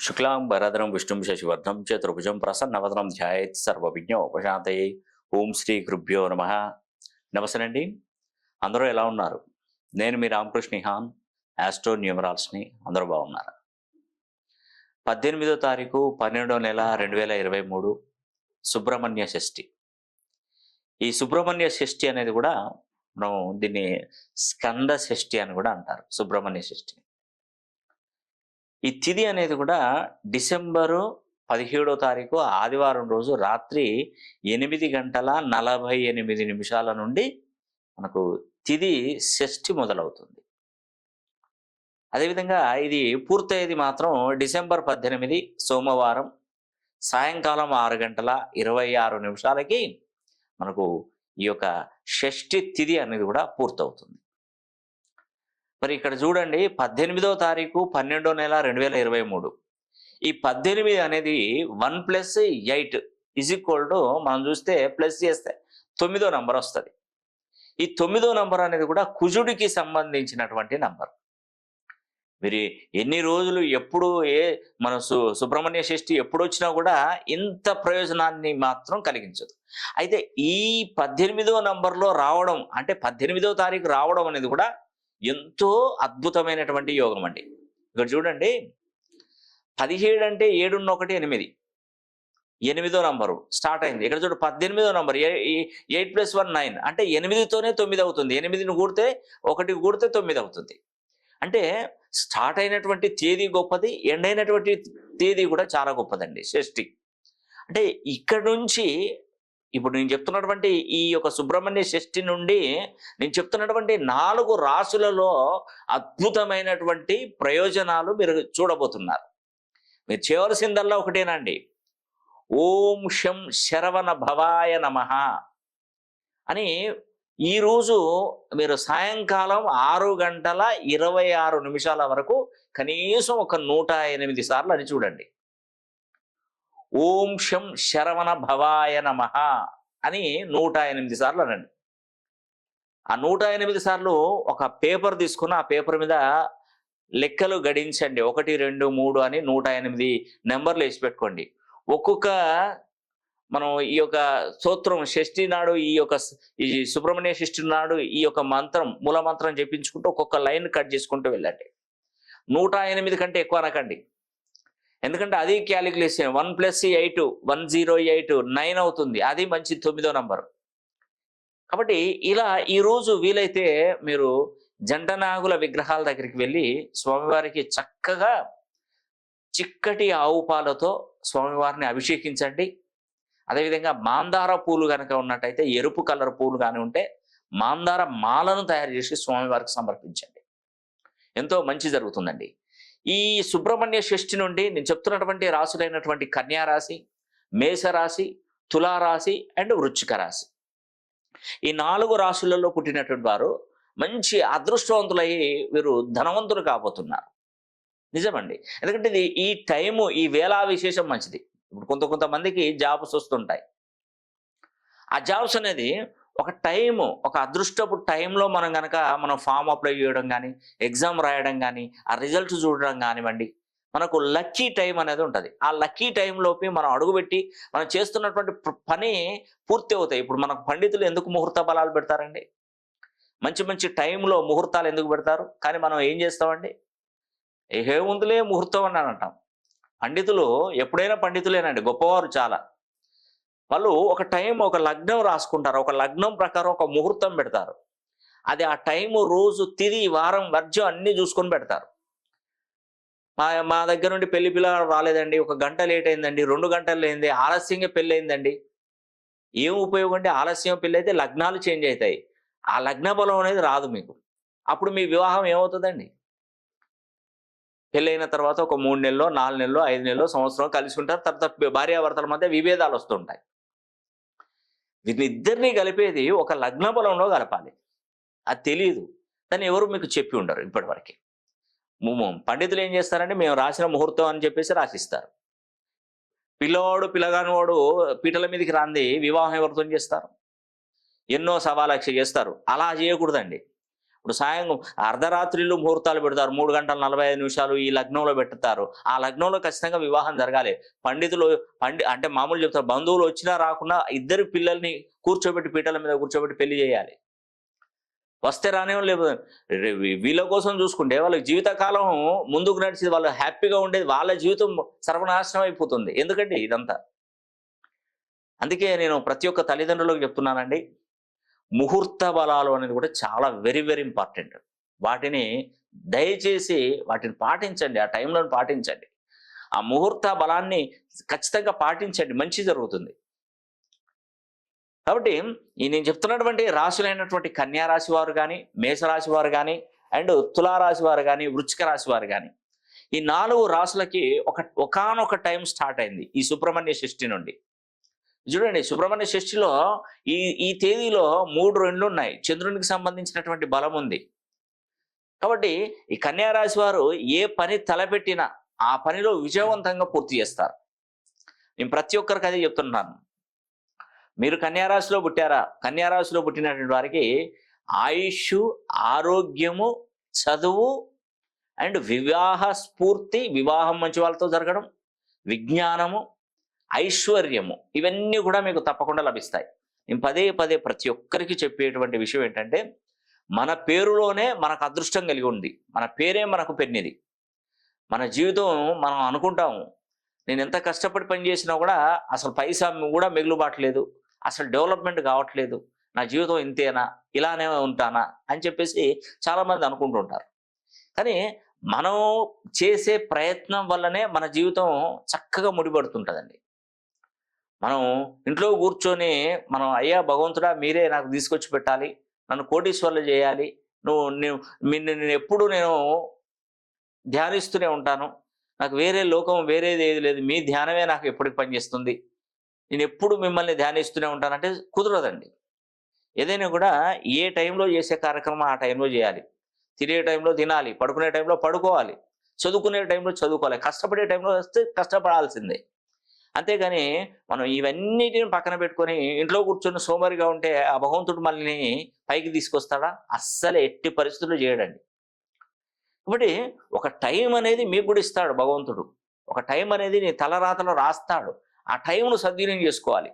శుక్లాం భరద్రం విష్ణుం శశివర్ధం చతుర్భుజం ప్రసన్నవదనం ధ్యాయేత్ సర్వవిజ్ఞ ఉపశాంతయే ఓం శ్రీ గురుభ్యో నమ నమస్తేనండి అందరూ ఎలా ఉన్నారు? నేను మీ రామకృష్ణ హాన్ యాస్ట్రో న్యూమరాల్స్ని అందరూ బాగున్నారు. పద్దెనిమిదో తారీఖు పన్నెండో నెల రెండు వేల ఇరవై మూడు సుబ్రహ్మణ్య షష్ఠి. ఈ సుబ్రహ్మణ్య షష్ఠి అనేది కూడా మనం దీన్ని స్కంద షష్ఠి అని కూడా అంటారు సుబ్రహ్మణ్య షష్ఠి. ఈ తిథి అనేది కూడా డిసెంబరు పదిహేడో తారీఖు ఆదివారం రోజు రాత్రి ఎనిమిది గంటల నలభై ఎనిమిది నిమిషాల నుండి మనకు తిది షష్ఠి మొదలవుతుంది. అదేవిధంగా ఇది పూర్తయ్యేది మాత్రం డిసెంబర్ పద్దెనిమిది సోమవారం సాయంకాలం ఆరు గంటల ఇరవై ఆరు నిమిషాలకి మనకు ఈ యొక్క షష్ఠి తిథి అనేది కూడా పూర్తవుతుంది. మరి ఇక్కడ చూడండి పద్దెనిమిదో తారీఖు పన్నెండో నెల రెండు వేల ఇరవై మూడు. ఈ పద్దెనిమిది అనేది one plus eight is equal to మనం చూస్తే ప్లస్ చేస్తే తొమ్మిదో నంబర్ వస్తుంది. ఈ తొమ్మిదో నంబర్ అనేది కూడా కుజుడికి సంబంధించినటువంటి నంబర్. మీరు ఎన్ని రోజులు ఎప్పుడు ఏ మన సు సుబ్రహ్మణ్య షష్ఠి ఎప్పుడు వచ్చినా కూడా ఇంత ప్రయోజనాన్ని మాత్రం కలిగించదు. అయితే ఈ పద్దెనిమిదో నంబర్లో రావడం అంటే పద్దెనిమిదో తారీఖు రావడం అనేది కూడా ఎంతో అద్భుతమైనటువంటి యోగం అండి. ఇక్కడ చూడండి పదిహేడు అంటే ఏడున్న ఒకటి ఎనిమిది. ఎనిమిదో నంబరు స్టార్ట్ అయింది. ఇక్కడ చూడు పద్దెనిమిదో number eight plus one nine. అంటే ఎనిమిదితోనే తొమ్మిది అవుతుంది. ఎనిమిదిని కూడితే ఒకటి కూడితే తొమ్మిది అవుతుంది. అంటే స్టార్ట్ అయినటువంటి తేదీ గొప్పది ఎండ్ అయినటువంటి తేదీ కూడా చాలా గొప్పదండి షష్ఠి అంటే ఇక్కడ నుంచి ఇప్పుడు నేను చెప్తున్నటువంటి ఈ యొక్క సుబ్రహ్మణ్య షష్ఠి నుండి నేను చెప్తున్నటువంటి నాలుగు రాసులలో అద్భుతమైనటువంటి ప్రయోజనాలు మీరు చూడబోతున్నారు. మీరు చేయవలసిందల్లా ఒకటేనండి. ఓం శం శరవణ భవాయ నమ అని ఈరోజు మీరు సాయంకాలం ఆరు గంటల ఇరవై ఆరు నిమిషాల వరకు కనీసం ఒక నూట ఎనిమిది సార్లు అని చూడండి. ఓం శం శరవణ భవాయ నమ అని నూట ఎనిమిది సార్లు అనండి. ఆ నూట ఎనిమిది సార్లు ఒక పేపర్ తీసుకుని ఆ పేపర్ మీద లెక్కలు గడించండి. ఒకటి రెండు మూడు అని నూట ఎనిమిది నెంబర్లు వేసి పెట్టుకోండి. ఒక్కొక్క మనం ఈ యొక్క స్తోత్రం షష్ఠి నాడు ఈ యొక్క ఈ సుబ్రహ్మణ్య షష్ఠి నాడు ఈ యొక్క మంత్రం మూల మంత్రం చెప్పించుకుంటూ ఒక్కొక్క లైన్ కట్ చేసుకుంటూ వెళ్ళండి. నూట ఎనిమిది కంటే ఎక్కువ అనకండి. ఎందుకంటే అది calculation one plus eight one zero eight nine అవుతుంది. అది మంచి తొమ్మిదో నంబర్ కాబట్టి ఇలా ఈరోజు వీలైతే మీరు జంటనాగుల విగ్రహాల దగ్గరికి వెళ్ళి స్వామివారికి చక్కగా చిక్కటి ఆవు పాలతో స్వామివారిని అభిషేకించండి. అదేవిధంగా మాందార పూలు కనుక ఉన్నట్టయితే ఎరుపు కలర్ పూలు కానీ ఉంటే మాందార మాలను తయారు చేసి స్వామివారికి సమర్పించండి. ఎంతో మంచి జరుగుతుందండి. ఈ సుబ్రహ్మణ్య షష్ఠి నుండి నేను చెప్తున్నటువంటి రాసులైనటువంటి కన్యారాశి మేషరాశి తులారాశి అండ్ వృచ్చిక రాశి. ఈ నాలుగు రాశులలో పుట్టినటువంటి వారు మంచి అదృష్టవంతులయ్యి వీరు ధనవంతులు కాబోతున్నారు. నిజమండి. ఎందుకంటే ఇది ఈ టైము ఈ వేళా విశేషం మంచిది. ఇప్పుడు కొంత కొంతమందికి జాబ్స్ వస్తుంటాయి. ఆ జాబ్స్ అనేది ఒక టైము ఒక అదృష్టపు టైంలో మనం కనుక మనం ఫామ్ అప్లై చేయడం కానీ ఎగ్జామ్ రాయడం కానీ ఆ రిజల్ట్స్ చూడడం కానివ్వండి మనకు లక్కీ టైం అనేది ఉంటుంది. ఆ లక్కీ టైంలోపి మనం అడుగుపెట్టి మనం చేస్తున్నటువంటి పని పూర్తి అవుతాయి. ఇప్పుడు మనకు పండితులు ఎందుకు ముహూర్త బలాలు పెడతారండి? మంచి మంచి టైంలో ముహూర్తాలు ఎందుకు పెడతారు? కానీ మనం ఏం చేస్తామండి? ఏముందిలే ముహూర్తం అని అంటాం. పండితులు ఎప్పుడైనా పండితులేనండి గొప్పవారు చాలా. వాళ్ళు ఒక టైం ఒక లగ్నం రాసుకుంటారు. ఒక లగ్నం ప్రకారం ఒక ముహూర్తం పెడతారు. అది ఆ టైము రోజు తిది వారం వర్జం అన్ని చూసుకొని పెడతారు. మా మా దగ్గర నుండి పెళ్ళి పిల్ల రాలేదండి. ఒక గంట లేట్ అయిందండి. రెండు గంటలు అయింది. ఆలస్యంగా పెళ్ళి అయిందండి. ఏం ఉపయోగం అంటే ఆలస్యం పెళ్ళి అయితే లగ్నాలు చేంజ్ అవుతాయి. ఆ లగ్న బలం అనేది రాదు మీకు. అప్పుడు మీ వివాహం ఏమవుతుందండి? పెళ్ళైన తర్వాత ఒక మూడు నెలలో నాలుగు నెలలో ఐదు నెలలో సంవత్సరం కలిసి ఉంటారు. తర్వాత భార్యాభర్తల మధ్య విభేదాలు వస్తుంటాయి. వీళ్ళిద్దరిని కలిపేది ఒక లగ్న బలంలో కలపాలి. అది తెలియదు దాన్ని ఎవరు మీకు చెప్పి ఉండరు ఇప్పటివరకు. పండితులు ఏం చేస్తారంటే మేము రాసిన ముహూర్తం అని చెప్పేసి రాసిస్తారు. పిల్లవాడు పిల్లగాని వాడు పీటల మీదకి రాంది వివాహం ఎవరితో చేస్తారు? ఎన్నో సవాలక్ష చేస్తారు. అలా చేయకూడదండి. ఇప్పుడు సాయం అర్ధరాత్రిలో ముహూర్తాలు పెడతారు. మూడు గంటల నలభై ఐదు నిమిషాలు ఈ లగ్నంలో పెడతారు ఆ లగ్నంలో ఖచ్చితంగా వివాహం జరగాలి. పండితులు పండి అంటే మామూలు చెప్తారు. బంధువులు వచ్చినా రాకుండా ఇద్దరు పిల్లల్ని కూర్చోబెట్టి పీటల మీద కూర్చోబెట్టి పెళ్ళి చేయాలి. వస్తే రానే లేదు వీళ్ళ కోసం చూసుకుంటే వాళ్ళ జీవితకాలం ముందుకు నడిచేది వాళ్ళు హ్యాపీగా ఉండేది వాళ్ళ జీవితం సర్వనాశనం అయిపోతుంది. ఎందుకండి ఇదంతా? అందుకే నేను ప్రతి ఒక్క తల్లిదండ్రులకు చెప్తున్నానండి. ముహూర్త బలాలు అనేది కూడా చాలా వెరీ వెరీ ఇంపార్టెంట్ వాటిని దయచేసి వాటిని పాటించండి. ఆ టైంలో పాటించండి. ఆ ముహూర్త బలాన్ని ఖచ్చితంగా పాటించండి. మంచి జరుగుతుంది. కాబట్టి ఈ నేను చెప్తున్నటువంటి రాశులైనటువంటి కన్యా రాశి వారు కానీ మేషరాశి వారు కానీ అండ్ తులారాశి వారు కానీ వృచ్చిక రాశి వారు కానీ ఈ నాలుగు రాశులకి ఒక ఒకానొక టైం స్టార్ట్ అయింది. ఈ సుబ్రహ్మణ్య షష్ఠి నుండి. చూడండి సుబ్రహ్మణ్య షష్ఠిలో ఈ ఈ తేదీలో మూడు రెండు ఉన్నాయి. చంద్రునికి సంబంధించినటువంటి బలం ఉంది. కాబట్టి ఈ కన్యారాశి వారు ఏ పని తలపెట్టినా ఆ పనిలో విజయవంతంగా పూర్తి చేస్తారు. నేను ప్రతి ఒక్కరికి అదే చెప్తున్నాను. మీరు కన్యారాశిలో పుట్టారా? కన్యారాశిలో పుట్టినటువంటి వారికి ఆయుష్ ఆరోగ్యము చదువు అండ్ వివాహ స్ఫూర్తి వివాహం మంచి వాళ్ళతో జరగడం విజ్ఞానము ఐశ్వర్యము. ఇవన్నీ కూడా మీకు తప్పకుండా లభిస్తాయి. నేను పదే పదే ప్రతి ఒక్కరికి చెప్పేటువంటి విషయం ఏంటంటే మన పేరులోనే మనకు అదృష్టం కలిగి ఉంది. మన పేరే మనకు పెన్నిది. మన జీవితం మనం అనుకుంటాము. నేను ఎంత కష్టపడి పని చేసినా కూడా అసలు పైసా కూడా మిగులుబాట్లేదు. అసలు డెవలప్మెంట్ కావట్లేదు. నా జీవితం ఇంతేనా? ఇలానే ఉంటానా? అని చెప్పేసి చాలామంది అనుకుంటుంటారు కానీ మనం చేసే ప్రయత్నం వల్లనే మన జీవితం చక్కగా ముడిపడుతుంటుందండి. మనం ఇంట్లో కూర్చొని మనం అయ్యా భగవంతుడా మీరే నాకు తీసుకొచ్చి పెట్టాలి. నన్ను కోటీశ్వర్లు చేయాలి. నువ్వు నేను నేను ఎప్పుడు నేను ధ్యానిస్తూనే ఉంటాను. నాకు వేరే లోకం వేరేది ఏది లేదు. మీ ధ్యానమే నాకు ఎప్పటికి పనిచేస్తుంది. నేను ఎప్పుడు మిమ్మల్ని ధ్యానిస్తూనే ఉంటానంటే కుదరదండి. ఏదైనా కూడా ఏ టైంలో చేసే కార్యక్రమం ఆ టైంలో చేయాలి. తినే టైంలో తినాలి. పడుకునే టైంలో పడుకోవాలి. చదువుకునే టైంలో చదువుకోవాలి. కష్టపడే టైంలో వస్తే కష్టపడాల్సిందే. అంతేగాని మనం ఇవన్నిటిని పక్కన పెట్టుకొని ఇంట్లో కూర్చొని సోమరిగా ఉంటే ఆ భగవంతుడు మనల్ని పైకి తీసుకొస్తాడా? అస్సలు ఎట్టి పరిస్థితులు చేయడండి. కాబట్టి ఒక టైం అనేది మీకు కూడా ఇస్తాడు భగవంతుడు. ఒక టైం అనేది నీ తలరాతలో రాస్తాడు. ఆ టైంను సద్వినియోగం చేసుకోవాలి.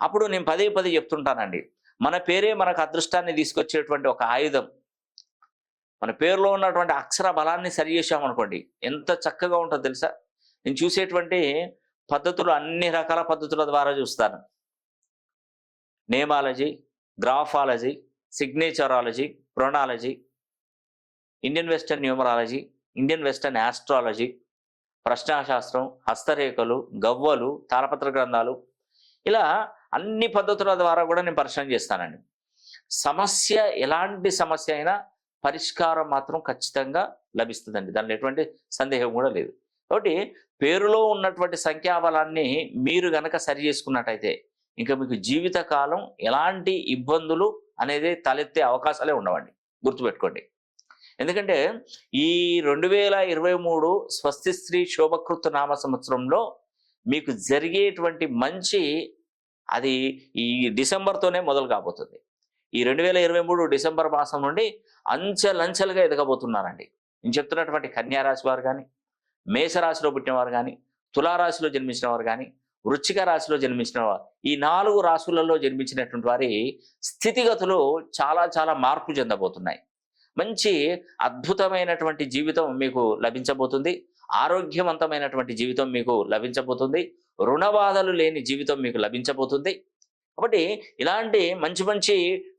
అప్పుడు నేను పదే పదే చెప్తుంటానండి. మన పేరే మనకు అదృష్టాన్ని తీసుకొచ్చేటువంటి ఒక ఆయుధం. మన పేరులో ఉన్నటువంటి అక్షర బలాన్ని సరి చేసామనుకోండి ఎంత చక్కగా ఉంటుందో తెలుసా? నేను చూసేటువంటి పద్ధతులు అన్ని రకాల పద్ధతుల ద్వారా చూస్తాను. Nameology graphology signatureology ప్రొనాలజీ Indian western numerology Indian western astrology ప్రశ్నాశాస్త్రం హస్తరేఖలు గవ్వలు తాళపత్ర గ్రంథాలు. ఇలా అన్ని పద్ధతుల ద్వారా కూడా నేను పరిశీలన చేస్తానండి. సమస్య ఎలాంటి సమస్య అయినా పరిష్కారం మాత్రం ఖచ్చితంగా లభిస్తుందండి. దానిలో ఎటువంటి సందేహం కూడా లేదు. కాబట్టి పేరులో ఉన్నటువంటి సంఖ్యాబలాన్ని మీరు గనక సరి చేసుకున్నట్టయితే ఇంకా మీకు జీవితకాలం ఎలాంటి ఇబ్బందులు అనేది తలెత్తే అవకాశాలే ఉండవండి. గుర్తుపెట్టుకోండి. ఎందుకంటే ఈ రెండు వేల ఇరవై మూడు స్వస్తి స్త్రీ శోభకృత నామ సంవత్సరంలో మీకు జరిగేటువంటి మంచి అది ఈ డిసెంబర్తోనే మొదలు కాబోతుంది. ఈ రెండు వేల ఇరవై మూడు డిసెంబర్ మాసం నుండి అంచెలంచెలుగా ఎదగబోతున్నారండి. నేను చెప్తున్నటువంటి కన్యారాశి వారు కానీ మేషరాశిలో పుట్టినవారు కానీ తులారాశిలో జన్మించిన వారు కానీ వృచ్చిక రాశిలో జన్మించిన వారు ఈ నాలుగు రాశులలో జన్మించినటువంటి వారి స్థితిగతులు చాలా చాలా మార్పు చెందబోతున్నాయి. మంచి అద్భుతమైనటువంటి జీవితం మీకు లభించబోతుంది ఆరోగ్యవంతమైనటువంటి జీవితం మీకు లభించబోతుంది రుణబాధలు లేని జీవితం మీకు లభించబోతుంది. కాబట్టి ఇలాంటి మంచి మంచి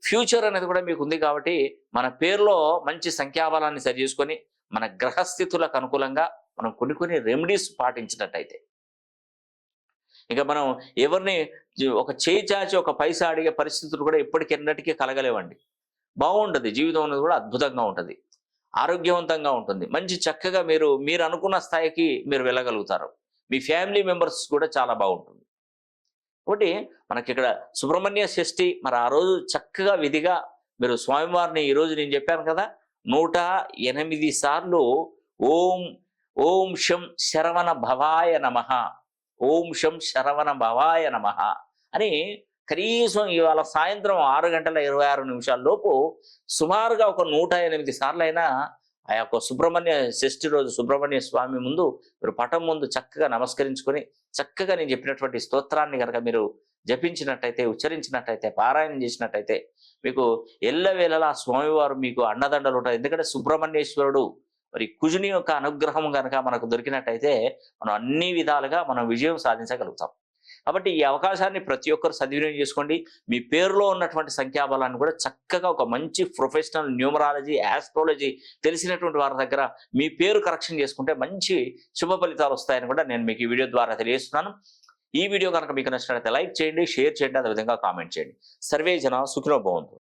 ఫ్యూచర్ అనేది కూడా మీకు ఉంది కాబట్టి మన పేరులో మంచి సంఖ్యాబలాన్ని సరి చేసుకొని మన గ్రహస్థితులకు అనుకూలంగా మనం కొన్ని కొన్ని రెమెడీస్ పాటించినట్టయితే. ఇక మనం ఎవరిని ఒక చేయి చాచి ఒక పైసా అడిగే పరిస్థితులు కూడా ఎప్పటికెన్నటికీ కలగలేవండి. బాగుంటుంది జీవితం అనేది కూడా అద్భుతంగా ఉంటుంది. ఆరోగ్యవంతంగా ఉంటుంది. మంచి చక్కగా మీరు మీరు అనుకున్న స్థాయికి మీరు వెళ్ళగలుగుతారు. మీ ఫ్యామిలీ మెంబర్స్ కూడా చాలా బాగుంటుంది. కాబట్టి మనకి ఇక్కడ సుబ్రహ్మణ్య షష్ఠి మరి ఆ రోజు చక్కగా విధిగా మీరు స్వామివారిని ఈరోజు నేను చెప్పాను కదా నూట ఎనిమిది సార్లు ఓం ఓం శం శరవణ భవాయ నమ. ఓం శం శరవణ భవాయ నమ. అని కనీసం ఇవాళ సాయంత్రం ఆరు గంటల ఇరవై ఆరు నిమిషాల లోపు సుమారుగా ఒక నూట ఎనిమిది సార్లు అయినా ఆ యొక్క సుబ్రహ్మణ్య షష్ఠి రోజు సుబ్రహ్మణ్య స్వామి ముందు మీరు పటం ముందు చక్కగా నమస్కరించుకొని చక్కగా నేను చెప్పినటువంటి స్తోత్రాన్ని కనుక మీరు జపించినట్టయితే ఉచ్చరించినట్టయితే పారాయణం చేసినట్టయితే మీకు ఎల్లవేళలా స్వామివారు మీకు అండదండలు ఉంటాయి. ఎందుకంటే సుబ్రహ్మణ్యేశ్వరుడు మరి కుజుని యొక్క అనుగ్రహం కనుక మనకు దొరికినట్టయితే మనం అన్ని విధాలుగా మనం విజయం సాధించగలుగుతాం. కాబట్టి ఈ అవకాశాన్ని ప్రతి ఒక్కరు సద్వినియోగం చేసుకోండి. మీ పేరులో ఉన్నటువంటి సంఖ్యాబలాన్ని కూడా చక్కగా ఒక మంచి ప్రొఫెషనల్ న్యూమరాలజీ ఆస్ట్రాలజీ తెలిసినటువంటి వారి దగ్గర మీ పేరు కరెక్షన్ చేసుకుంటే మంచి శుభ ఫలితాలు వస్తాయని కూడా నేను మీకు ఈ వీడియో ద్వారా తెలియజేస్తున్నాను. ఈ వీడియో కనుక మీకు నచ్చినట్లయితే లైక్ చేయండి షేర్ చేయండి అదేవిధంగా కామెంట్ చేయండి. సర్వే జన సుఖినో